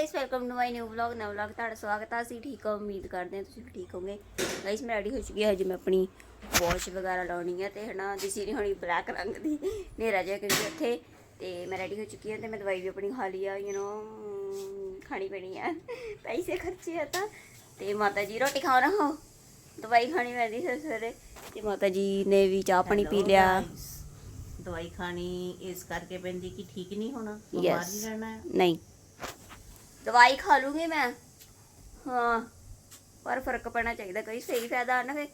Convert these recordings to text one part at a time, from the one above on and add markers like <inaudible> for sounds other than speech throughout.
Guys welcome to my new vlog ਨਵਾਂ vlog ਤੁਹਾਡਾ ਸਵਾਗਤ ਹੈ ਅਸੀਂ ਠੀਕ ਹਾਂ ਉਮੀਦ ਕਰਦੇ ਹਾਂ ਤੁਸੀਂ ਵੀ ਠੀਕ ਹੋਵੋਗੇ। ਗਾਇਸ ਮੈਂ ਰੈਡੀ ਹੋ ਚੁੱਕੀ ਹਾਂ ਹਜੇ ਮੈਂ ਆਪਣੀ ਵਾਸ਼ ਵਗੈਰਾ ਲਾਉਣੀ ਹੈ ਤੇ ਹਨਾ ਦਿਸੀ ਨਹੀਂ ਹੋਣੀ ਬਲੈਕ ਰੰਗ ਦੀ ਹਨੇਰਾ ਜਿਹਾ ਕਿਉਂਕਿ ਉੱਥੇ। ਤੇ ਮੈਂ ਰੈਡੀ ਹੋ ਚੁੱਕੀ ਹਾਂ ਤੇ ਮੈਂ ਦਵਾਈ ਵੀ ਆਪਣੀ ਖਾ ਲਈ ਆ ਯੂ نو ਖਾਣੀ ਪੈਣੀ ਆ। ਪੈਸੇ ਖਰਚੇ ਆ ਤਾਂ। ਤੇ ਮਾਤਾ ਜੀ ਰੋਟੀ ਖਾਓ ਨਾ ਹੋ ਦਵਾਈ ਖਾਣੀ ਪੈਂਦੀ ਸਵੇਰੇ। ਤੇ ਮਾਤਾ ਜੀ ਨੇ ਵੀ ਚਾਹ ਪਾਣੀ ਪੀ ਲਿਆ। ਦਵਾਈ ਖਾਣੀ ਇਸ ਕਰਕੇ ਪੈਂਦੀ ਕਿ ਠੀਕ ਨਹੀਂ ਹੋਣਾ ਬਿਮਾਰ Yes. ਹੀ ਰਹਿਣਾ। ਨਹੀਂ। ਦਵਾਈ ਖਾ ਲੂੰਗੀ ਮੈਂ। ਹਾਂ ਪਰ ਫ਼ਰਕ ਪੈਣਾ ਚਾਹੀਦਾ ਕਈ ਸਹੀ ਫਾਇਦਾ ਨਾ ਫੇ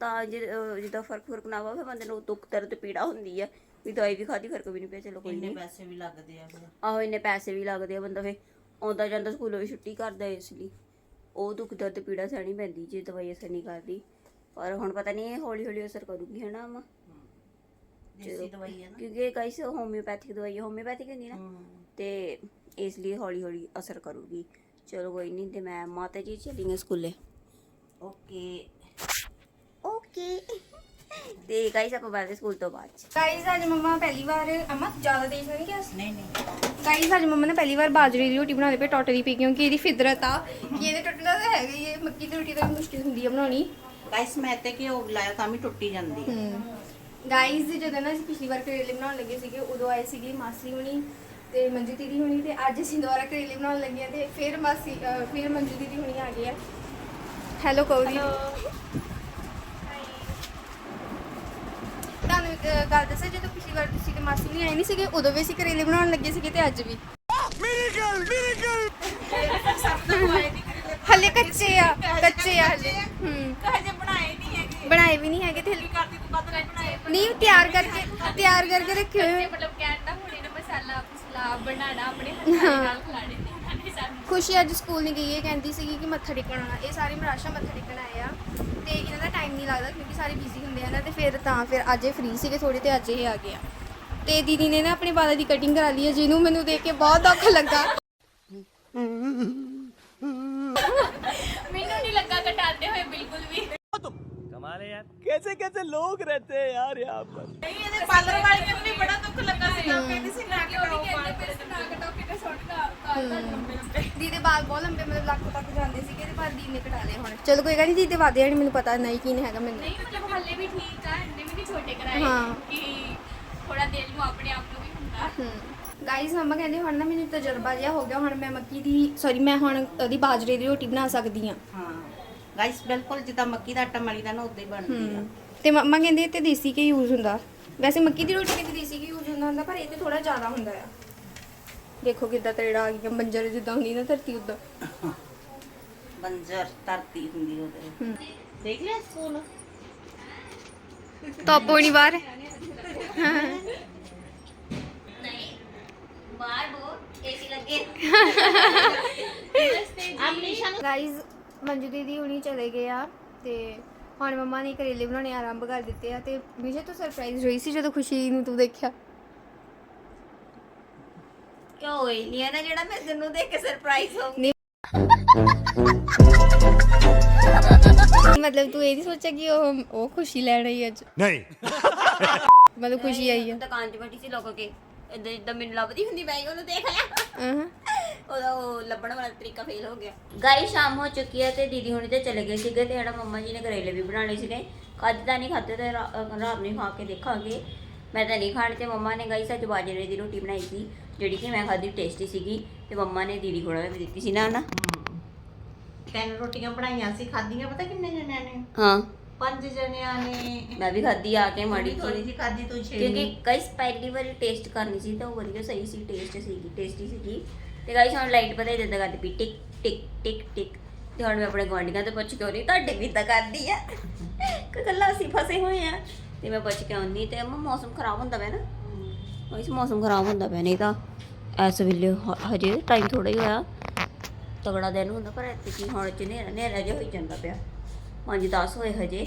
ਤਾਂ ਜਿੱਦਾਂ ਫ਼ਰਕ ਫ਼ਰਕ ਨਾ ਹੋਵੇ ਬੰਦੇ ਨੂੰ ਦੁੱਖ ਦਰਦ ਪੀੜਾ ਹੁੰਦੀ ਆ। ਵੀ ਦਵਾਈ ਵੀ ਖਾਦੀ ਫ਼ਰਕ ਵੀ ਨਹੀਂ ਪਿਆ ਚਲੋ ਕੋਈ ਇੰਨੇ ਨਹੀਂ ਪੈਸੇ ਵੀ ਲੱਗਦੇ ਆ ਫਿਰ। ਆਹੋ ਇੰਨੇ ਪੈਸੇ ਵੀ ਲੱਗਦੇ ਆ ਬੰਦਾ ਫੇ ਆਉਂਦਾ ਜਾਂਦਾ ਸਕੂਲੋਂ ਵੀ ਛੁੱਟੀ ਕਰਦਾ ਇਸ ਲਈ। ਉਹ ਦੁੱਖ ਦਰਦ ਪੀੜਾ ਸਹਿਣੀ ਪੈਂਦੀ ਜੇ ਦਵਾਈ ਅਸਰ ਨਹੀਂ ਕਰਦੀ। ਪਰ ਹੁਣ ਪਤਾ ਨਹੀਂ ਇਹ ਹੌਲੀ ਹੌਲੀ ਅਸਰ ਕਰੂਗੀ ਹਨਾ ਅਮਾ? ਦੇਸੀ ਦਵਾਈ ਹੈ ਨਾ। ਕਿਉਂਕਿ ਕਈ ਹੋਮਿਓਪੈਥਿਕ ਦਵਾਈ ਹੋਮਿਓਪੈਥਿਕ ਹੁੰਦੀ ਨਾ। ਤੇ ਇਸ ਲਈ ਹੌਲੀ ਹੌਲੀ ਅਸਰ ਕਰੂਗੀ। ਚਲੋ ਕੋਈ ਨਹੀਂ ਤੇ ਮੈਂ ਮਾਤਾ ਜੀ ਚੱਲੀਆਂ ਸਕੂਲੇ। ਓਕੇ। ਓਕੇ। ਤੇ ਗਾਈਸ ਆਪਾਂ ਬਾਅਦ ਸਕੂਲ ਤੋਂ ਬਾਅਦ 'ਚ। ਗਾਈਜ਼ ਅੱਜ ਮੰਮਾ ਪਹਿਲੀ ਵਾਰ ਅਮਾ ਜ਼ਿਆਦਾ ਤੇਜ਼ ਨਹੀਂ ਕਿਹਾ ਨਹੀਂ ਨਹੀਂ। ਗਾਈਜ਼ ਅੱਜ ਮੰਮਾ ਨੇ ਪਹਿਲੀ ਵਾਰ ਬਾਜਰੇ ਦੀ ਰੋਟੀ ਬਣਾਉਂਦੇ ਪਏ ਟੋਟਰੀ ਪੀ ਕਿਉਂਕਿ ਇਹਦੀ ਫਿਦਰਤ ਆ ਕਿ ਇਹਦੇ ਟੁੱਟਣਾ ਤਾਂ ਹੈਗਾ ਹੀ ਇਹ ਮੱਕੀ ਦੀ ਰੋਟੀ ਤਾਂ ਮੁਸ਼ਕਿਲ ਹੁੰਦੀ ਆ ਬਣਾਉਣੀ। ਗਾਇਸ ਮੈਂ ਤੇ ਘਿਓ ਲਾਇਆ ਤਾਂ ਵੀ ਟੁੱਟੀ ਜਾਂਦੀ ਹੈ। ਗਾਈਜ਼ ਜਦੋਂ ਨਾ ਅਸੀਂ ਪਿਛਲੀ ਵਾਰ ਕਰੇਲੇ ਬਣਾਉਣ ਲੱਗੇ ਸੀਗੇ ਉਦੋਂ ਆਏ ਸੀਗੇ ਮਾਸੀ ਹੁਣੀ ਤੇ ਮੰਜੂ ਦੀਦੀ ਹੁਣੀ ਤੇ ਅੱਜ ਅਸੀਂ ਦੁਬਾਰਾ ਕਰੇਲੇ ਬਣਾਉਣ ਲੱਗੇ ਆ ਤੇ ਫਿਰ ਮਾਸੀ ਅਹ ਫਿਰ ਮੰਜੂ ਦੀਦੀ ਹੁਣੀ ਆ ਗਏ ਆ। ਹੈਲੋ ਕੌਰੀ ਤੁਹਾਨੂੰ ਇੱਕ ਗੱਲ ਦੱਸਾਂ ਜਦੋਂ ਪਿਛਲੀ ਵਾਰ ਤੁਸੀਂ ਤੇ ਮਾਸੀ ਹੁਣੀ ਆਏ ਨਹੀਂ ਸੀਗੇ ਉਦੋਂ ਵੀ ਅਸੀਂ ਕਰੇਲੇ ਬਣਾਉਣ ਲੱਗੇ ਸੀਗੇ ਤੇ ਅੱਜ ਵੀ। ਹਲੇ ਕੱਚੇ ਆ ਕੱਚੇ ਆ ਹਲੇ। ਹੂੰ। ਬਣਾਏ ਨਹੀਂ ਹੈਗੇ। ਬਣਾਏ ਵੀ ਨਹੀਂ ਹੈਗੇ ਤੇ ਹਲੇ- ਕਰਦੀ ਤੂੰ ਕਦ ਤੱਕ ਬਣਾਏ। ਨਹੀਂ ਤਿਆਰ ਕਰਕੇ ਤਿਆਰ ਕਰਕੇ ਰੱਖੇ ਹੋਏ ਮਤਲਬ ਕਹਿਣ ਦਾ ਹੁਣੇ ਨਾ ਮਸਾਲਾ ਮਸਲਾ ਬਣਾਣਾ ਆਪਣੇ ਹੱਥਾਂ ਦੇ ਨਾਲ ਖਿਲਾੜੇ ਤੇ ਖਾਣੇ ਸਾਨੂੰ। ਖੁਸ਼ੀ ਅੱਜ ਸਕੂਲ ਨਹੀਂ ਗਈ ਇਹ ਕਹਿੰਦੀ ਸੀਗੀ ਕਿ ਮੱਥਾ ਟੇਕਣ ਆਉਣਾ। ਇਹ ਸਾਰੇ ਮਰਾਸ਼ਾ ਮੱਥਾ ਟੇਕਣ ਆਏ ਆ। ਤੇ ਇਹਨਾਂ ਦਾ ਟਾਈਮ ਨਹੀਂ ਲੱਗਦਾ ਕਿਉਂਕਿ ਸਾਰੇ ਬਿਜ਼ੀ ਹੁੰਦੇ ਆ ਨਾ ਤੇ ਫਿਰ ਤਾਂ ਫਿਰ ਅੱਜ ਇਹ ਫ੍ਰੀ ਸੀਗੇ ਥੋੜੇ ਤੇ ਅੱਜ ਇਹ ਆ ਗਏ ਆ। ਤੇ ਦੀਦੀ ਨੇ ਨਾ ਆਪਣੇ ਵਾਲਾਂ ਦੀ ਕਟਿੰਗ ਕਰਾ ਲਈ ਹੈ ਜਿਹਨੂੰ ਮੈਨੂੰ ਦੇਖ ਕੇ ਬਹੁਤ ਦੁੱਖ ਲੱਗਾ। ਮੈਨੂੰ ਨਹੀਂ ਲੱਗਾ ਕਟਾਉਂਦੇ ਹੋਏ ਬਿਲਕੁਲ ਵੀ। कमाल है यार कैसे कैसे लोग रहते हैं यार यहाँ पर ਨਹੀਂ ਇਹਦੇ ਪਾਰਲਰ ਵਾਲੀ ਨੂੰ ਵੀ ਬੜਾ ਦੁੱਖ ਲੱਗਾ ਸੀ ਉਹ ਕਹਿੰਦੀ ਸੀ ਨਾ ਕਟਾਓ ਕਹਿੰਦੇ ਪਏ ਸੀ ਨਾ ਕਟਾਓ ਕਿਤੇ ਸੁੱਟ ਦਾ ਕਾਲ ਦਾ ਲੰਬੇ ਲੰਬੇ ਦੀਦੀ ਦੇ ਵਾਲ ਬਹੁਤ ਲੰਬੇ ਮਤਲਬ ਲੱਕ ਤੱਕ ਜਾਂਦੇ ਸੀਗੇ ਤੇ ਪਰ ਦੀਦੀ ਨੇ ਕਟਾ ਲਏ ਹੁਣ ਚਲੋ ਕੋਈ ਗੱਲ ਨਹੀਂ ਦੀਦੀ ਦੇ ਵਾਦੇ ਜਾਣੀ ਮੈਨੂੰ ਪਤਾ ਨਹੀਂ ਕੀ ਨਹੀਂ ਹੈਗਾ ਮੈਨੂੰ ਨਹੀਂ ਮਤਲਬ ਹੱਲੇ ਵੀ ਠੀਕ ਆ ਇੰਨੇ ਵੀ ਨਹੀਂ ਛੋਟੇ ਕਰਾਏ ਹਾਂ। ਕਿ ਥੋੜਾ ਦਿਲ ਨੂੰ ਆਪਣੇ ਆਪ ਨੂੰ ਵੀ ਹੁੰਦਾ ਗਾਈਸ ਮਮਾ ਕਹਿੰਦੇ ਹੁਣ ਨਾ ਮੈਨੂੰ ਤਜਰਬਾ ਜਿਹਾ ਹੋ ਗਿਆ ਹੁਣ ਮੈਂ ਮੱਕੀ ਦੀ ਸੌਰੀ ਮੈਂ ਹੁਣ ਉਹਦੀ ਬਾਜਰੇ ਦੀ ਰੋਟੀ ਬਣਾ ਸਕਦੀ ਆ ਹਾਂ ਗਾਇਸ ਬਿਲਕੁਲ ਜਿੱਦਾਂ ਮੱਕੀ ਦਾ ਆਟਾ ਮਲੀ ਦਾ ਨਾ ਉਦਾਂ ਹੀ ਬਣਦੀ ਆ। ਤੇ ਮਮਾ ਕਹਿੰਦੇ ਇਹ ਤੇ ਦੇਸੀ ਘੀ ਯੂਜ਼ ਹੁੰਦਾ। ਵੈਸੇ ਮੱਕੀ ਦੀ ਰੋਟੀ ਤੇ ਵੀ ਦੇਸੀ ਘੀ ਯੂਜ਼ ਹੁੰਦਾ ਹੁੰਦਾ ਪਰ ਇਹ ਤੇ ਥੋੜਾ ਜ਼ਿਆਦਾ ਹੁੰਦਾ ਆ। ਦੇਖੋ ਕਿੱਦਾਂ ਤਰੇੜਾ ਆ ਗਿਆ ਬੰਜਰ ਜਿੱਦਾਂ ਹੁੰਦੀ ਨਾ ਧਰਤੀ ਉਦਾਂ। ਬੰਜਰ ਧਰਤੀ ਹੁੰਦੀ ਉਹਦੇ। ਦੇਖ ਲਿਆ ਸਕੂਲ ਧੁੱਪ ਹੋਣੀ ਬਾਹਰ? ਬਾਹਰ ਬਹੁਤ ਏਸੀ ਲੱਗੇ। <laughs> ਗਾਈਜ਼ ਮੰਜੂ ਦੀਦੀ ਹੁਣੀ ਚਲੇ ਗਏ ਆ ਤੇ ਹੁਣ ਮੰਮਾ ਨੇ ਕਰੇਲੇ ਬਣਾਉਣੇ ਆਰੰਭ ਕਰ ਦਿੱਤੇ ਆ ਤੇ ਵਿਸ਼ੇ ਤੋਂ ਸਰਪ੍ਰਾਈਜ਼ ਹੋਈ ਸੀ ਜਦੋਂ ਖੁਸ਼ੀ ਨੂੰ ਤੂੰ ਦੇਖਿਆ? ਕਿਉਂ ਹੋਈ ਨਹੀਂ ਹੈ ਨਾ ਜਿਹੜਾ ਮੈਂ ਤੈਨੂੰ ਦੇਖ ਕੇ ਸਰਪ੍ਰਾਈਜ਼ ਹੋ ਨਹੀਂ ਮਤਲਬ ਤੂੰ ਇਹ ਨਹੀਂ ਸੋਚਿਆ ਕਿ ਉਹ ਉਹ ਖੁਸ਼ੀ ਲੈਣ ਆਈ ਅੱਜ? नहीं ਮਤਲਬ ਖੁਸ਼ੀ ਆਈ ਆ। ਦੁਕਾਨ 'ਚ ਬੈਠੀ ਸੀ ਲੋਕਾਂ ਕੇ। ਇਦਾਂ ਜਿੱਦਾਂ ਮੈਨੂੰ ਲੱਭਦੀ ਹੁੰਦੀ ਮੈਂ ਉਹਨੂੰ ਦੇਖ ਲਿਆ। ਹਾਂ। ਉਹਦਾ ਉਹ ਲੱਭਣ ਵਾਲਾ ਤਰੀਕਾ ਫੇਲ ਹੋ ਗਿਆ। ਗਾਈ ਸ਼ਾਮ ਹੋ ਚੁੱਕੀ ਹੈ ਤੇ ਦੀਦੀ ਹੁਣੀ ਤੇ ਚਲੇ ਗਏ ਸੀਗੇ ਤੇ ਜਿਹੜਾ ਮੰਮਾ ਜੀ ਨੇ ਕਰੇਲੇ ਵੀ ਬਣਾਉਣੇ ਸੀਗੇ। ਕੱਜ ਤਾਂ ਨਹੀਂ ਖਾਦੇ ਤੇ ਰਾ- ਅਹ ਰਾਤ ਨੂੰ ਹੀ ਖਾ ਕੇ ਦੇਖਾਂਗੇ। ਮੈਂ ਤਾਂ ਨਹੀਂ ਖਾਣ ਤੇ ਮੰਮਾ ਨੇ ਗਾਈ ਸੱਚ ਬਾਜਰੇ ਦੀ ਰੋਟੀ ਬਣਾਈ ਸੀ ਜਿਹੜੀ ਕਿ ਮੈਂ ਖਾਦੀ ਟੇਸਟੀ ਸੀਗੀ ਤੇ ਮੰਮਾ ਨੇ ਦੀਦੀ ਕੋਲ ਵੀ ਦਿੱਤੀ ਸੀ ਨਾ ਨਾ ਤਿੰਨ ਰੋਟੀਆਂ ਬਣਾਈਆਂ ਸੀ ਖਾਧੀਆਂ ਪਤਾ ਕਿੰਨੇ ਜਣਿਆਂ ਨੇ? ਹਾਂ। ਪੰਜ ਜਣਿਆਂ ਨੇ। ਮੈਂ ਵੀ ਖਾਦੀ ਆ ਕੇ ਮਾੜੀ ਥੋੜੀ ਜੀ। ਜਿਹੀ ਖਾਧੀ ਤੂੰ ਛੇ ਕਿਉਂਕਿ ਗਾਈਸ ਪਹਿਲੀ ਵਾਰੀ ਟੇਸਟ ਕਰਨੀ ਸੀ ਤਾਂ ਉਹ ਵਧੀਆ ਸਹੀ ਸੀ ਟੇਸਟ ਸੀਗੀ ਟੇਸਟੀ ਸੀਗੀ। ਤੇ ਗਾਈਸ ਹੁਣ ਲਾਈਟ ਪਤਾ ਹੀ ਦਿੰਦਾ ਕਰਦੀ ਪਈ ਟਿਕ ਟਿਕ ਟਿਕ ਟਿਕ। ਤੇ ਹੁਣ ਮੈਂ ਆਪਣੇ ਗੁਆਂਢੀਆਂ ਤੋਂ ਪੁੱਛ ਕੇ ਆਉਣੀ ਤੁਹਾਡੇ ਵੀ ਤਾਂ ਕਰਦੀ ਆ? ਕਿ ਗੱਲਾਂ ਅਸੀਂ ਫਸੇ ਹੋਏ ਆ। ਤੇ ਮੈਂ ਪੁੱਛ ਕੇ ਆਉਣੀ ਤੇ ਅੰਮਾ ਮੌਸਮ ਖਰਾਬ ਹੁੰਦਾ ਪਿਆ ਨਾ? ਗਾਈਸ ਮੌਸਮ ਖਰਾਬ ਹੁੰਦਾ ਪਿਆ ਨਹੀਂ ਤਾਂ ਇਸ ਵੇਲੇ ਹਜੇ ਟਾਈਮ ਥੋੜਾ ਹੀ ਹੋਇਆ। ਤਗੜਾ ਦਿਨ ਹੁੰਦਾ ਪਰ ਇੱਥੇ ਕੀ ਹੁਣ ਚ ਹਨੇਰਾ ਹਨੇਰਾ ਜਿਹਾ ਹੋਈ ਜਾਂਦਾ ਪਿਆ। 5-10 ਹੋਏ ਹਜੇ।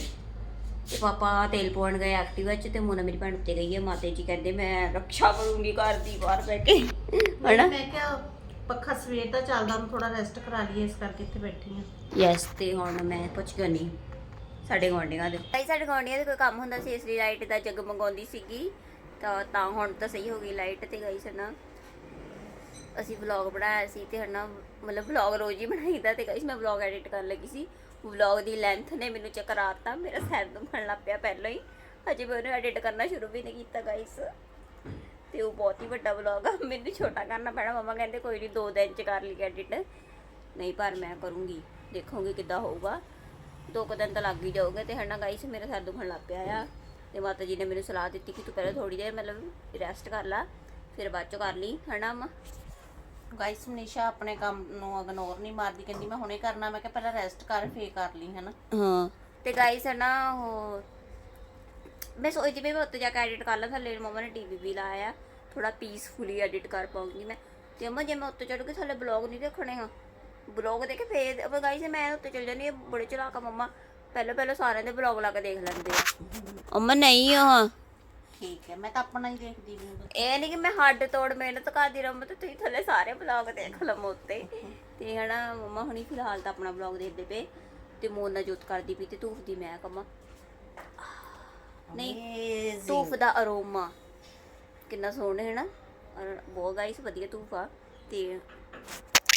ਤੇ ਪਾਪਾ ਤੇਲ ਪਾਉਣ ਗਏ ਐਕਟਿਵਾ 'ਚ ਤੇ ਮੋਨਾ ਮੇਰੀ ਭੈਣ ਉੱਤੇ ਗਈ ਹੈ ਮਾਤੇ ਜੀ ਕਹਿੰਦੇ ਮੈਂ ਰੱਖਿਆ ਕਰੂੰਗੀ ਘਰ ਦੀ ਬਾਹਰ ਬੈ ਕੇ। ਹਨਾ? ਮੈਂ ਕਿਹਾ ਪੱਖਾ ਸਵੇਰ ਦਾ ਚੱਲਦਾ ਨੂੰ ਥੋੜਾ ਰੈਸਟ ਕਰਾ ਲਈਏ ਇਸ ਕਰਕੇ ਇੱਥੇ ਬੈਠੀ ਆ ਯੈਸ ਤੇ ਹੁਣ ਮੈਂ ਪੁੱਛ ਨਹੀਂ ਸਾਡੇ ਗੁਆਂਢੀਆਂ ਦੇ। ਭਾਈ ਸਾਡੇ ਗੁਆਂਢੀਆਂ ਦੇ ਕੋਈ ਕੰਮ ਹੁੰਦਾ ਸੀ ਇਸ ਲਈ ਲਾਈਟ ਦਾ ਜਗ ਮੰਗਾਉਂਦੀ ਸੀਗੀ। ਤਾਂ ਤਾਂ ਹੁਣ ਤਾਂ ਸਹੀ ਹੋ ਗਈ ਲਾਈਟ ਤੇ ਗਈ ਸੀ ਨਾ। ਅਸੀਂ ਵਲੌਗ ਬਣਾਇਆ ਸੀ ਤੇ ਹਨਾ ਮਤਲਬ ਵਲੌਗ ਰੋਜ਼ ਹੀ ਬਣਾਈਦਾ ਤੇ ਗਾਇਸ ਮੈਂ ਵਲੌਗ ਐਡਿਟ ਕਰਨ ਲੱਗੀ ਸੀ। ਵਲੌਗ ਦੀ ਲੈਂਥ ਨੇ ਮੈਨੂੰ ਚੱਕਰਾਤਾ ਮੇਰਾ ਸਿਰ ਦੁਖਣ ਲੱਗ ਪਿਆ ਪਹਿਲਾਂ ਹੀ। ਹਜੇ ਮੈਂ ਉਹਨੂੰ ਐਡਿਟ ਕਰਨਾ ਸ਼ੁਰੂ ਵੀ ਨਹੀਂ ਕੀਤਾ ਗਾਇਸ। ਤੇ ਉਹ ਬਹੁਤ ਹੀ ਵੱਡਾ ਵਲੌਗ ਆ। ਮੈਨੂੰ ਛੋਟਾ ਕਰਨਾ ਪੈਣਾ ਮਮਾ ਕਹਿੰਦੇ ਕੋਈ ਨਹੀਂ ਦੋ ਦਿਨ ਚ ਕਰ ਲਈ ਐਡਿਟ ਨਹੀਂ ਪਰ ਮੈਂ ਕਰੂੰਗੀ। ਦੇਖੂੰਗੀ ਕਿੱਦਾਂ ਹੋਊਗਾ। ਦੋ ਕੁ ਦਿਨ ਤਾਂ ਲੱਗ ਹੀ ਜਾਊਗੇ ਤੇ ਹਨਾ ਗਾਇਸ ਮੇਰਾ ਸਿਰ ਦੁਖਣ ਲੱਗ ਪਿਆ ਆ। ਤੇ ਮਾਤਾ ਜੀ ਨੇ ਮੈਨੂੰ ਸਲਾਹ ਦਿੱਤੀ ਕਿ ਤੂੰ ਪਹਿਲਾਂ ਥੋੜੀ ਦੇਰ ਮਤਲਬ ਰੈਸਟ ਕਰ ਲੈ ਫਿਰ ਬਾਅਦ ਚੋਂ ਕਰ ਲਈ ਹਨਾ ਅਮਾ? ਗਾਇਸ ਮਨੀਸ਼ਾ ਆਪਣੇ ਕੰਮ ਨੂੰ ਇਗਨੋਰ ਨਹੀਂ ਮਾਰਦੀ ਕਹਿੰਦੀ ਮੈਂ ਹੁਣੇ ਕਰਨਾ ਮੈਂ ਕਿਹਾ ਪਹਿਲਾਂ ਰੈਸਟ ਕਰ ਫੇਰ ਕਰ ਲਈ ਹਨਾ ਹਾਂ। ਤੇ ਗਾਇਸ ਹੈ ਨਾ ਉਹ ਮੈਂ ਸੋਚਦੀ ਪਈ ਮੈਂ ਉੱਤੇ ਜਾ ਕੇ ਐਡਿਟ ਕਰ ਲਾਂ ਥੱਲੇ ਮਮਾ ਨੇ ਟੀਵੀ ਵੀ ਲਾਇਆ ਥੋੜਾ ਪੀਸਫੁਲੀ ਐਡਿਟ ਕਰ ਪਾਉਂਗੀ ਮੈਂ। ਤੇ ਅਮਾ ਜੇ ਮੈਂ ਉੱਤੇ ਚੜ ਕੇ ਥੱਲੇ ਬਲੌਗ ਨਹੀਂ ਦੇਖਣੇ ਹਾਂ ਬਲੌਗ ਦੇਖ ਕੇ ਫੇਰ ਅਬ ਗਾਇਸ ਮੈਂ ਉੱਤੇ ਚਲ ਜਾਂਦੀ ਹਾਂ ਬੜੇ ਚਲਾਕ ਆ ਮਮਾ। ਪਹਿਲਾਂ ਪਹਿਲਾਂ ਸਾਰਿਆਂ ਦੇ ਬਲੌਗ ਲਾ ਕੇ ਦੇਖ ਲੈਂਦੇ ਆ। ਅਮਾ ਨਹੀਂ ਆ। ਠੀਕ ਹੈ ਮੈਂ ਤਾਂ ਆਪਣਾ ਹੀ ਦੇਖਦੀ ਵੀ ਹਾਂ। ਇਹ ਨਹੀਂ ਕਿ ਮੈਂ ਹੱਡ ਤੋੜ ਮਿਹਨਤ ਕਰਦੀ ਰਹਾਂ ਤੇ ਤੁਸੀਂ ਥੱਲੇ ਸਾਰੇ ਬਲੌਗ ਦੇਖ ਲਵੋ ਉੱਤੇ ਤੇ ਹਨਾ ਮਮਾ ਹੁਣੀ ਫਿਲਹਾਲ ਤਾਂ ਆਪਣਾ ਬਲੌਗ ਦੇਖਦੇ ਪਏ ਤੇ ਮੋਨਾ ਜੋਤ ਕਰਦੀ ਪਈ ਤੇ ਧੂਫ ਦੀ ਮੈਂ ਕਮਾ। ਨਹੀਂ ਧੂਫ ਦਾ ਅਰੋਮਾ। ਕਿੰਨਾ ਸੋਹਣਾ ਹੈ ਨਾ। ਔਰ ਬਹੁਤ ਗਾਈਸ ਵਧੀਆ ਧੂਫ ਆ। ਤੇ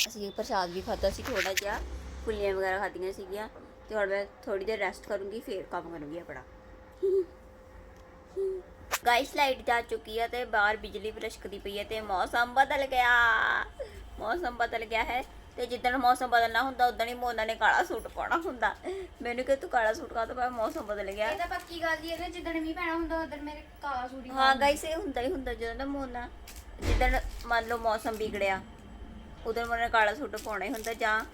ਅਸੀਂ ਪ੍ਰਸ਼ਾਦ ਵੀ ਖਾਧਾ ਸੀ ਥੋੜਾ ਜਿਹਾ। ਫੁੱਲੀਆਂ ਵਗੈਰਾ ਖਾਧੀਆਂ ਸੀਗੀਆਂ। ਤੇ ਹੁਣ ਮੈਂ ਥੋੜੀ ਦੇਰ ਰੈਸਟ ਕਰੂੰਗੀ ਫੇਰ ਕੰਮ ਕਰੂੰਗੀ ਆਪਣਾ। ਗਾਈਸ ਲਾਈਟ ਜਾ ਚੁੱਕੀ ਹੈ ਤੇ ਬਾਹਰ ਬਿਜਲੀ ਵੀ ਲਿਸ਼ਕਦੀ ਪਈ ਹੈ ਤੇ ਮੌਸਮ ਬਦਲ ਗਿਆ। ਮੌਸਮ ਬਦਲ ਗਿਆ ਹੈ। ਤੇ ਜਿੱਦਣ ਮੌਸਮ ਬਦਲਣਾ ਹੁੰਦਾ ਉਦੋਂ ਹੀ ਮੋਨਾ ਨੇ ਕਾਲਾ ਸੂਟ ਪਾਉਣਾ ਹੁੰਦਾ। ਮੈਨੂੰ ਕਿ ਤੂੰ ਕਾਲਾ ਸੂਟ ਕਾ ਤਾਂ ਮੌਸਮ ਬਦਲ ਗਿਆ। ਇਹ ਤਾਂ ਪੱਕੀ ਗੱਲ ਹੀ ਹੈ ਕਿ ਜਿੱਦਣ ਮੀਂਹ ਪੈਣਾ ਹੁੰਦਾ ਉਦੋਂ ਮੇਰੇ ਕਾਲਾ ਸੂਟ ਹੀ ਹਾਂ ਗਾਈਸ ਇਹ ਹੁੰਦਾ ਹੀ ਹੁੰਦਾ ਜਦੋਂ ਨਾ ਮੋਨਾ ਜਿੱਦਣ ਮੰਨ ਲਓ ਮੌਸਮ ਵਿਗੜਿਆ ਉਦੋਂ ਮੋਨਾ ਕਾਲਾ ਸੂਟ ਪਾਉਣਾ ਹੀ ਹੁੰਦਾ ਜਾਂ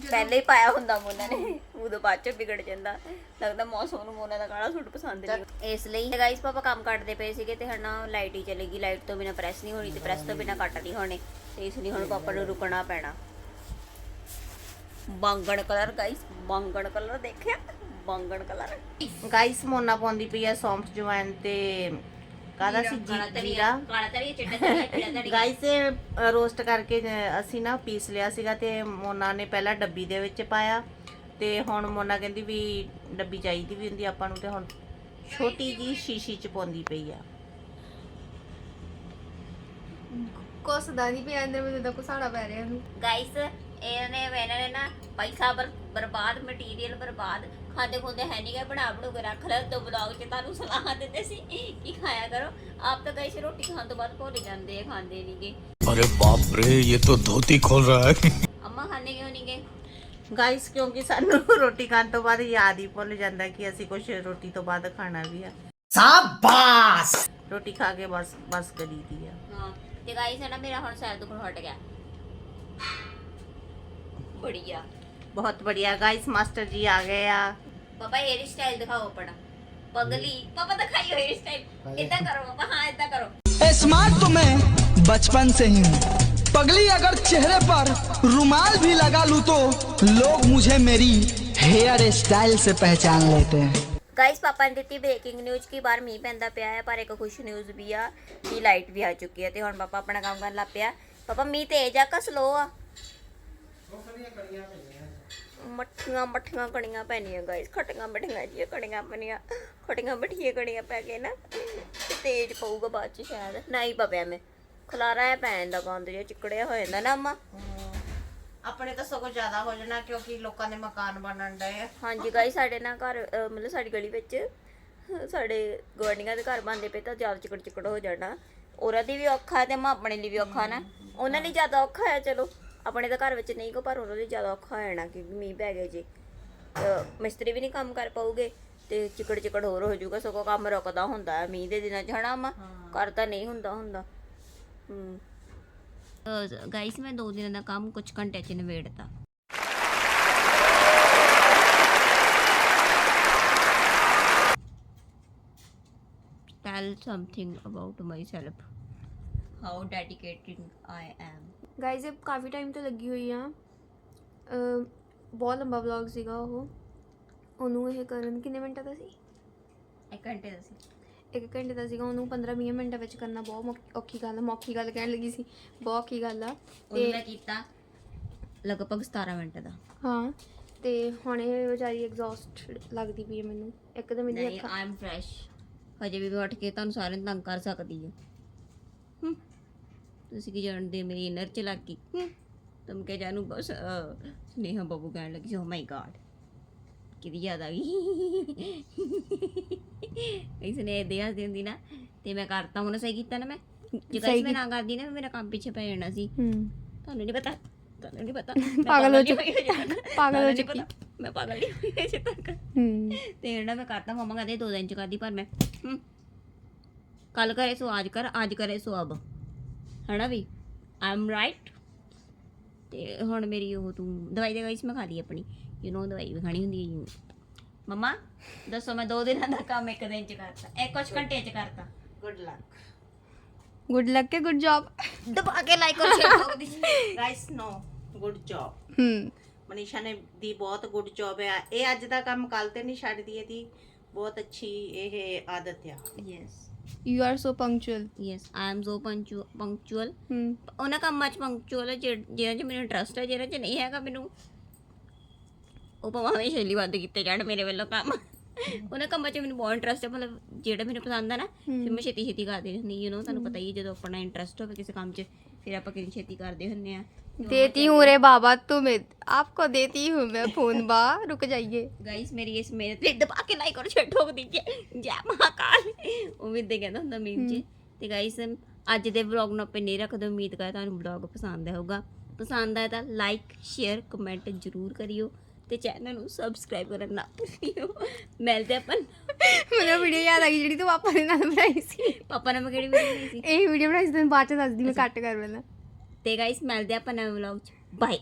ਪਹਿਲੇ ਹੀ ਪਾਇਆ ਹੁੰਦਾ ਮੋਨਾ ਨੇ ਉਦੋਂ ਬਾਅਦ ਚ ਵਿਗੜ ਜਾਂਦਾ। ਲੱਗਦਾ ਮੌਸਮ ਨੂੰ ਮੋਨਾ ਦਾ ਕਾਲਾ ਸੂਟ ਪਸੰਦ ਨਹੀਂ ਇਸ ਲਈ ਗਾਈਸ ਪਾਪਾ ਕੰਮ ਕੱਟਦੇ ਪਏ ਸੀਗੇ ਤੇ ਹਨਾ ਲਾਈਟ ਹੀ ਚਲੇਗੀ ਲਾਈਟ ਤੋਂ ਬਿਨਾ ਪ੍ਰੈਸ ਨਹੀਂ ਹੋਣੀ ਤੇ ਪ੍ਰੈਸ ਤੋਂ ਬਿਨਾ ਕੱਟ ਨਹੀਂ ਹੋਣੇ ਤੇ ਇਸ ਲਈ ਹੁਣ ਪਾਪਾ ਨੂੰ ਰੁਕਣਾ ਪੈਣਾ। ਬਾਂਗਣ ਕਲਰ ਗਾਈਸ ਬਾਂਗਣ ਕਲਰ ਦੇਖਿਆ? ਬਾਂਗਣ ਕਲਰ। ਗਾਇਸ ਮੋਨਾ ਪਾਉਂਦੀ ਪਈ ਆ ਸੌਂਫ ਜਵੈਨ ਤੇ ਕਾਹਦਾ ਸੀ? ਜੀ- ਜੀਰਾ। ਕਾਲਾ ਤਰੀਆ ਚਿੱਟਾ ਗਾਇਸ ਇਹ ਰੋਸਟ ਕਰਕੇ ਜ- ਅਸੀਂ ਨਾ ਪੀਸ ਲਿਆ ਸੀਗਾ ਤੇ ਮੋਨਾ ਨੇ ਪਹਿਲਾਂ ਡੱਬੀ ਦੇ ਵਿੱਚ ਪਾਇਆ। ਤੇ ਹੁਣ ਮੋਨਾ ਕਹਿੰਦੀ ਵੀ ਡੱਬੀ ਚਾਹੀਦੀ ਵੀ ਹੁੰਦੀ ਆਪਾਂ ਨੂੰ ਤੇ ਹੁਣ ਛੋਟੀ ਜੀ ਸ਼ੀਸ਼ੀ ਚ ਪਾਉਂਦੀ ਪਈ ਆ। ਕੁਸਦਾ ਨਹੀਂ ਪਿਆ ਅੰਦਰ ਮੈਨੂੰ ਤਾਂ ਕੁਸਾੜਾ ਪੈ ਰਿਹਾ ਉਹਨੂੰ ਗਾਇਸ ਇਹਨੇ ਇਹਨਾਂ ਨੇ ਨਾ ਪੈਸਾ ਬਰ- ਬਰਬਾਦ ਮਟੀਰੀਅਲ ਬਰਬਾਦ ਖਾਂਦੇ ਖੁੰਦੇ ਹੈ ਨਹੀਂ ਗਏ ਬਣਾ ਬਣੂ ਕੇ ਰੱਖ ਲੈ ਤੋਂ ਬਲੌਗ 'ਚ ਤੁਹਾਨੂੰ ਸਲਾਹ ਦਿੰਦੇ ਸੀ ਕਿ ਖਾਇਆ ਕਰੋ ਆਪ ਤਾਂ ਗਾਇਸ ਰੋਟੀ ਖਾਣ ਤੋਂ ਬਾਅਦ ਭੁੱਲ ਜਾਂਦੇ ਆ ਖਾਂਦੇ ਨਹੀਂਗੇ अरे बाप रे ये तो धोती खोल रहा है ਅੰਮਾ ਖਾਣੇ ਕਿਉਂ ਨਹੀਂਗੇ ਗਾਇਸ ਕਿਉਂਕਿ ਸਾਨੂੰ <laughs> ਰੋਟੀ ਖਾਣ ਤੋਂ ਬਾਅਦ ਯਾਦ ਹੀ ਭੁੱਲ ਜਾਂਦਾ ਕਿ ਅਸੀਂ ਕੁਝ ਰੋਟੀ ਤੋਂ ਬਾਅਦ ਖਾਣਾ ਵੀ ਆ शाबाश ਰੋਟੀ ਖਾ ਕੇ ਬਸ ਬਸ ਕਰੀ ਦੀ ਆ ਹਾਂ ਤੇ ਗਾਇਸ ਹੈ ਨਾ ਮੇਰਾ ਹੁਣ ਸਿਰ ਦੁਖਣ ਹਟ ਗਿਆ ਬੜੀਆ ਬਹੁਤ ਬੜੀਆ ਗਾਇਸ ਮਾਸਟਰ ਜੀ ਆ ਗਏ ਆ ਪਾਪਾ हेयर स्टाइल ਦਿਖਾਓ ਆਪਣਾ ਪਗਲੀ ਪਾਪਾ ਦਿਖਾਈਓ हेयर स्टाइल ਇਦਾਂ ਕਰੋ ਪਾਪਾ ਹਾਂ ਇਦਾਂ ਕਰੋ स्मार्ट तो मैं बचपन से ही हूँ पगली अगर चेहरे पर रुमाल भी लगा लूं तो लोग मुझे मेरी हेयर स्टाइल से पहचान लेते हैं ਗਾਇਸ ਪਾਪਾ ਨੇ ਦਿੱਤੀ ਬ੍ਰੇਕਿੰਗ ਨਿਊਜ਼ ਕਿ ਬਾਹਰ ਮੀਂਹ ਪੈਂਦਾ ਪਿਆ ਹੈ ਪਰ ਇੱਕ ਖੁਸ਼ ਨਿਊਜ਼ ਵੀ ਆ ਕਿ ਲਾਈਟ ਵੀ ਆ ਚੁੱਕੀ ਹੈ ਤੇ ਹੁਣ ਪਾਪਾ ਆਪਣਾ ਕੰਮ ਕਰਨ ਲੱਗ ਪਿਆ ਪਾਪਾ ਮੀਂਹ ਤੇਜ਼ ਆ ਕਿ ਸਲੋ ਆ ਮੱਠੀਆਂ ਮੱਠੀਆਂ ਕਣੀਆਂ ਪੈਣੀਆਂ ਗਾਇਸ ਖਟੀਆਂ ਮਿੱਠੀਆਂ ਜੀ ਕਣੀਆਂ ਪੈਣੀਆਂ ਖਟੀਆਂ ਮਿੱਠੀਆਂ ਕਣੀਆਂ ਪੈ ਗਏ ਨਾ ਤੇਜ਼ ਪਊਗਾ ਬਾਅਦ ਚ ਸ਼ਾਇਦ। ਨਹੀਂ ਪਪਿਆ ਮੈਂ। ਖਲਾਰਾ ਹੈ ਪੈਣ ਦਾ ਗੰਦ ਜਿਹਾ ਚਿਕੜਿਆ ਹੋ ਜਾਂਦਾ ਨਾ ਅੰਮਾ। ਆਪਣੇ ਤਾਂ ਸਗੋਂ ਜ਼ਿਆਦਾ ਹੋ ਜਾਣਾ ਕਿਉਂਕਿ ਲੋਕਾਂ ਦੇ ਮਕਾਨ ਬਣਨ ਡਏ ਆ। ਹਾਂਜੀ ਗਾਈ ਸਾਡੇ ਨਾ ਘਰ ਅਹ ਮਤਲਬ ਸਾਡੀ ਗਲੀ ਵਿੱਚ ਸਾਡੇ ਗਵਾਂਢੀਆਂ ਦੇ ਘਰ ਬਣਦੇ ਪਏ ਤਾਂ ਜ਼ਿਆਦਾ ਚਿਕੜ ਚਿਕੜ ਹੋ ਜਾਣਾ। ਉਹਨਾਂ ਦੀ ਵੀ ਔਖਾ ਤੇ ਮੈਂ ਆਪਣੇ ਲਈ ਵੀ ਔਖਾ ਨਾ। ਉਹਨਾਂ ਲਈ ਜ਼ਿਆਦਾ ਔਖਾ ਹੈ ਚਲੋ। ਆਪਣੇ ਤਾਂ ਘਰ ਵਿੱਚ ਨਹੀਂ ਕੋ ਪਰ ਉਹਨਾਂ ਲਈ ਜ਼ਿਆਦਾ ਔਖਾ ਹੋ ਜਾਣਾ ਕਿ ਮੀਂਹ ਪੈ ਗਿਆ ਜੀ। ਮਿਸਤਰੀ ਵੀ ਨਹੀਂ ਕੰਮ ਕਰ ਪਾਉਗੇ ਤੇ ਚਿਕੜ ਚਿਕੜ ਹੋਰ ਹੋ ਜਾਊਗਾ ਸਗੋਂ ਕੰਮ ਰੁਕਦਾ ਹੁੰਦਾ ਹੈ ਮੀਂਹ ਦੇ ਦਿਨਾਂ 'ਚ ਹਨਾ ਮਾ ਕਰ ਤਾਂ ਨਹੀਂ ਹੁੰਦਾ ਹੁੰਦਾ। ਹੂੰ। ਮੈਂ ਦੋ ਦਿਨਾਂ ਦਾ ਕੰਮ ਕੁਝ ਘੰਟੇ 'ਚ ਨਿਬੇੜਤਾ। Tell something about myself. How dedicated i am. Guys ਇਹ ਕਾਫੀ ਟਾਈਮ ਤੋਂ ਲੱਗੀ ਹੋਈ ਆ ਬਹੁਤ ਲੰਬਾ ਵਲੌਗ ਸੀਗਾ ਉਹ ਉਹਨੂੰ ਇਹ ਕਰਨ ਕਿੰਨੇ ਮਿੰਟਾਂ ਦਾ ਸੀ ਇੱਕ ਘੰਟੇ ਦਾ ਸੀ ਇੱਕ ਘੰਟੇ ਦਾ ਸੀਗਾ ਉਹਨੂੰ 15-20 ਮਿੰਟਾਂ ਵਿੱਚ ਕਰਨਾ ਬਹੁਤ ਔਖੀ ਗੱਲ ਮੌਖੀ ਗੱਲ ਕਹਿਣ ਲੱਗੀ ਸੀ ਬਹੁਤ ਔਖੀ ਗੱਲ ਆ ਉਹਨੂੰ ਮੈਂ ਕੀਤਾ ਲਗਭਗ 17 ਮਿੰਟ ਦਾ ਹਾਂ ਤੇ ਹੁਣ ਇਹ ਵਿਚਾਰੀ ਐਗਜ਼ੌਸਟ ਲੱਗਦੀ ਪਈ ਹੈ ਮੈਨੂੰ ਇੱਕਦਮ ਇਹਦੀ ਨਹੀਂ ਅੱਖਾਂ ਆਈ ਐਮ ਫਰੈਸ਼ ਹਜੇ ਵੀ ਉੱਠ ਕੇ ਤੁਹਾਨੂੰ ਸਾਰਿਆਂ ਨੂੰ ਤੰਗ ਕਰ ਸਕਦੀ ਹਾਂ। ਤੁਸੀਂ ਕੀ ਜਾਣਦੇ ਮੇਰੀ ਇਨਰ ਚਲਾਕੀ। ਤੁਮ ਕੇ ਜਾਨੂ ਬਸ ਸਨੇਹਾ ਬਾਬੂ ਕਹਿਣ ਲੱਗੀ ਓ ਮਾਈ ਗॉड ਕਿਹਦੀ ਯਾਦ ਆ ਗਈ? ਇਸ ਨੇ ਦੇ ਹੱਸਦੀ ਹੁੰਦੀ ਨਾ ਤੇ ਮੈਂ ਕਰਤਾ ਹੁਣ ਸਹੀ ਕੀਤਾ ਨਾ ਮੈਂ? ਜੇ ਸਹੀ ਗਾਇਸ ਮੈਂ ਨਾ ਕਰਦੀ ਨਾ ਮੇਰਾ ਕੰਮ ਪਿੱਛੇ ਪੈ ਜਾਣਾ ਸੀ। ਤੁਹਾਨੂੰ ਨਹੀਂ ਪਤਾ ਤੁਹਾਨੂੰ ਨਹੀਂ ਪਤਾ। ਪਾਗਲ ਹੋ ਚੁੱਕੀ। ਪਾਗਲ ਹੋ ਚੁੱਕੀ। ਮੈਂ ਪਾਗਲ ਨਹੀਂ ਹੋਈ ਅਜੇ ਤੱਕ। ਹੂੰ। ਤੇ ਜਿਹੜਾ ਮੈਂ ਕਰਤਾ ਮਮਾ ਕਹਿੰਦੇ ਦੋ ਦਿਨ ਚ ਕਰਦੀ ਪਰ ਮੈਂ ਕੱਲ ਕਰੇ ਸੋ ਅੱਜ ਕਰ ਅੱਜ ਕਰੇ ਸੋ ਅਬ। ਹਨਾ ਵੀ? ਆਈ ਐਮ ਰਾਈਟ ਤੇ ਹੁਣ ਮੇਰੀ ਉਹ ਤੂੰ ਦਵਾਈ ਦੇ ਗਈ ਸੀ ਮੈਂ ਖਾ ਲਈ ਆਪਣੀ। ਯੂ نو ਦਵਾਈ ਵੀ ਖਾਣੀ ਹੁੰਦੀ ਹੈ ਮਮਾ ਦੱਸੋ ਮੈਂ ਦੋ ਦਿਨਾਂ ਦਾ ਕੰਮ ਇੱਕ ਦਿਨ ਚ ਕਰਤਾ। ਇੱਕ ਕੁਝ ਘੰਟੇ ਚ ਕਰਤਾ। ਗੁੱਡ ਲੱਕ ਗੁੱਡ ਲੱਕ ਕੇ ਗੁੱਡ ਜੌਬ ਦਬਾ ਕੇ ਲਾਈਕ ਔਰ ਸ਼ੇਅਰ ਕਰ ਦੀ ਗਾਇਸ ਨੋ ਗੁੱਡ ਜੌਬ ਹੂੰ। ਮਨੀਸ਼ਾ ਨੇ ਦੀ ਬਹੁਤ ਗੁੱਡ ਜੌਬ ਹੈ ਇਹ ਅੱਜ ਦਾ ਕੰਮ ਕੱਲ ਤੇ ਨਹੀਂ ਛੱਡਦੀ ਇਹਦੀ। ਬਹੁਤ ਅੱਛੀ ਇਹ ਆਦਤ ਆ। Yes you are so punctual yes I am so punctual ਹੂੰ ਉਹਨਾਂ ਕੰਮਾਂ 'ਚ ਪੰਕਚੁਅਲ ਜਿਹਨਾਂ 'ਚ ਮੈਨੂੰ ਇੰਟਰਸਟ ਹੈ ਜਿਹਨਾਂ 'ਚ ਨਹੀਂ ਹੈਗਾ ਮੈਨੂੰ। ਉਹ ਭਾਵੇਂ ਹਮੇਸ਼ਾ ਲਈ ਬੰਦ ਕੀਤੇ ਜਾਣ ਮੇਰੇ ਵੱਲੋਂ ਕੰਮ। ਉਹਨਾਂ ਕੰਮਾਂ 'ਚ ਮੈਨੂੰ ਬਹੁਤ ਇੰਟਰਸਟ ਹੈ ਮਤਲਬ ਜਿਹੜਾ ਮੈਨੂੰ ਪਸੰਦ ਆ ਨਾ ਫਿਰ ਮੈਂ ਛੇਤੀ ਛੇਤੀ ਕਰ ਹੁੰਦੀ ਯੂ نو ਤੁਹਾਨੂੰ ਪਤਾ ਹੀ ਹੈ ਜਦੋਂ ਆਪਣਾ ਇੰਟਰਸਟ ਹੋਵੇ ਕਿਸੇ ਕੰਮ 'ਚ ਫਿਰ ਆਪਾਂ ਕਿੰਨੀ ਛੇਤੀ ਕਰਦੇ ਹੁੰਦੇ ਆ। देती हूँ रे बाबा तुम्हें आपको देती हूँ मैं फोन बा रुक जाइए ਗਾਇਸ ਮੇਰੀ ਇਸ ਮਿਹਨਤ ਤੇ ਦਬਾ ਕੇ ਲਾਈਕ ਔਰ ਸ਼ੇਅਰ ਠੋਕ ਦੀਜੀਏ। ਜੈ ਮਹਾਕਾਲ। ਉਮੀਦ ਦੇ ਕਹਿੰਦਾ ਹੁੰਦਾ ਮੀਮ ਜੀ ਤੇ ਗਾਇਸ ਅੱਜ ਦੇ ਵਲੌਗ ਨੂੰ ਆਪਾਂ ਨਹੀਂ ਰੱਖਦੇ ਉਮੀਦ ਕਰਦਾ ਤੁਹਾਨੂੰ ਵਲੌਗ ਪਸੰਦ ਆਇਆ ਹੋਊਗਾ ਪਸੰਦ ਆਇਆ ਤਾਂ ਲਾਈਕ ਸ਼ੇਅਰ ਕਮੈਂਟ ਜ਼ਰੂਰ ਕਰਿਓ। ਤੇ ਚੈਨਲ ਨੂੰ ਸਬਸਕ੍ਰਾਈਬ ਕਰਨਾ ਨਾ ਭੁੱਲਿਓ। ਮਿਲਦੇ ਆਪਾਂ ਮੈਨੂੰ ਵੀਡੀਓ ਯਾਦ ਆ ਗਈ ਜਿਹੜੀ ਤੂੰ ਪਾਪਾ ਦੇ ਨਾਲ ਬਣਾਈ ਸੀ। ਪਾਪਾ ਨੇ ਮੈਂ ਕਿਹੜੀ ਵੀਡੀਓ ਬਣਾਈ ਸੀ? ਇਹ ਵੀਡੀਓ ਬਣਾਈ ਸੀ ਤੈਨੂੰ ਬਾਅਦ ਚ ਦੱਸਦੀ ਮੈਂ ਕੱਟ ਕਰ ਲੈਣਾ ਤੇ ਗਾइस ਮਿਲਦੇ ਆਪਾਂ ਨਵੇਂ ਵਲੌਗ ਚ। ਬਾਏ